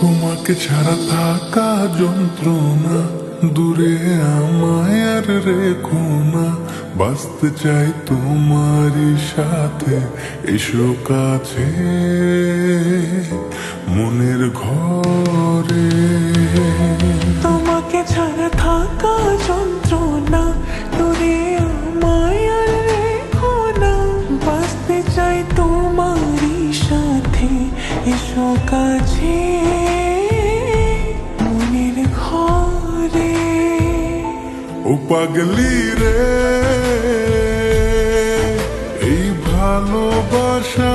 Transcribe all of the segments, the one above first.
তোমাকে ছাড়া থাকা যন্ত্রণা, দূরে আমায় রেখো না। বাঁচতে চাই তোমারই সাথে, এসো কাছে, মনের ঘরে। তোমাকে ছাড়া থাকা যন্ত্রণা, দূরে আমায় রেখো না। বাঁচতে চাই তোমারই সাথে, এসো কাছে। ও পাগলি রে এই ভালোবাসা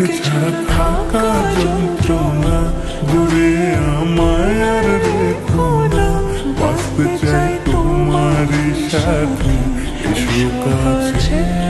তোমাকে ছাড়া থাকা যন্ত্রণা দূরে আমায় আর রেখো না বাঁচতে চাই তোমারই সাথে এসো কাছে